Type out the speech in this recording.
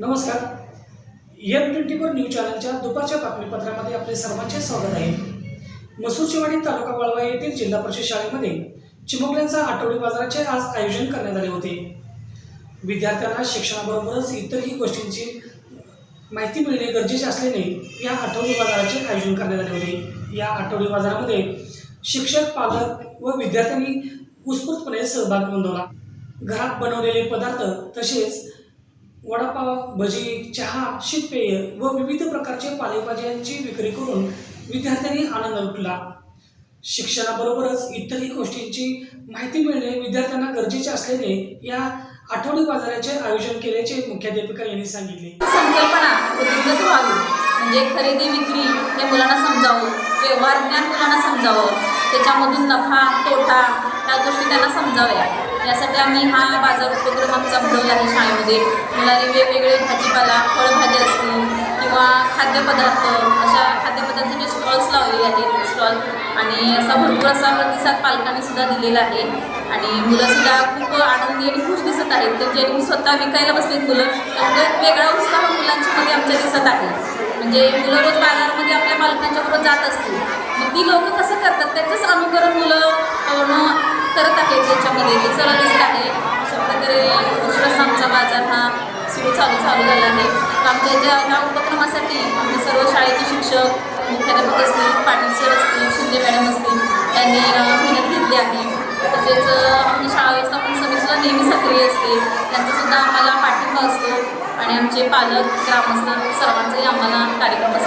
नमस्कार. M twenty four news चॅनलच्या दुपारच्या बातमीपत्रामध्ये आपले सर्वांचे स्वागत आहे. मसूरचीवाडी तालुका वाळवा येथील जिल्हा परिषद शाळेमध्ये चिमुकल्यांचा आठवडी बाजाराचे आज आयोजन करण्यात आले होते. विद्यार्थ्यांना शिक्षणाबरोबरच इतरही गोष्टींची माहिती मिळणे गरजेचे असल्याने या आठवडी बाजाराचे आयोजन करण्यात आले होते. या आठवडी बाजारामध्ये शिक्षक पालक व विद्यार्थ्यांनी उत्स्फूर्तपणे सहभाग नोंदवला. घरात बनवलेले पदार्थ तसेच वडापाव भजी चहा शीतपेय व विविध प्रकारचे पालेभाज्यांची विक्री करून विद्यार्थ्यांनी आनंद लुटला. शिक्षणाबरोबरच इतरही गोष्टींची माहिती मिळणे विद्यार्थ्यांना गरजेचे असल्याने या आठवडी बाजाराचे आयोजन केल्याचे मुख्याध्यापिका यांनी सांगितले. संकल्पना उद्युक्त व्हावी म्हणजे खरेदी विक्री हे मुलांना समजावं व्यवहार ज्ञान मुलांना समजावं. त्याच्यामधून नफा तोटा त्या गोष्टी त्यांना समजाव्या. यासाठी आम्ही हा बाजार उपक्रम आमचा भरवला आहे शाळेमध्ये. मुलांनी वेगवेगळे भाजीपाला फळभाज्या असतील किंवा खाद्यपदार्थ अशा खाद्यपदार्थांचे स्टॉल्स लावलेले आहेत स्टॉल आणि असा भरपूर असा प्रतिसाद पालकांनी सुद्धा दिलेला आहे. आणि मुलंसुद्धा खूप आनंदी आणि खुश दिसत आहेत. म्हणजे तर जे स्वतः विकायला बसलेत मुलं. त्यामुळे एक वेगळा उत्साह मुलांच्या मध्ये आमच्या दिसत आहे. म्हणजे मुलं रोज बाजारामध्ये आपल्या पालकांच्या बरोबर जात असतील. मग ती लोक कसं करतात? त्याचंच अनुकरण मुलं करत आहेत त्याच्यामध्ये ते दिसत आहे. अशा प्रकारे दुसराच आमचा बाजार हा सुरू चालू चालू झाला आहे. आमच्या ज्या ह्या उपक्रमासाठी आमचे सर्व शाळेचे शिक्षक मुख्याध्यापक असतील पाटील सर असतील शिंदे मॅडम असतील त्यांनी मेहनत घेतली आहे. तसेच आमच्या आमची शाळा व्यवस्थापन समितीसुद्धा नेहमी सक्रिय असते. त्यांचासुद्धा आम्हाला पाठिंबा असतो. आणि आमचे पालक ग्रामस्थ सर्वांचाही आम्हाला कार्यक्रमासाठी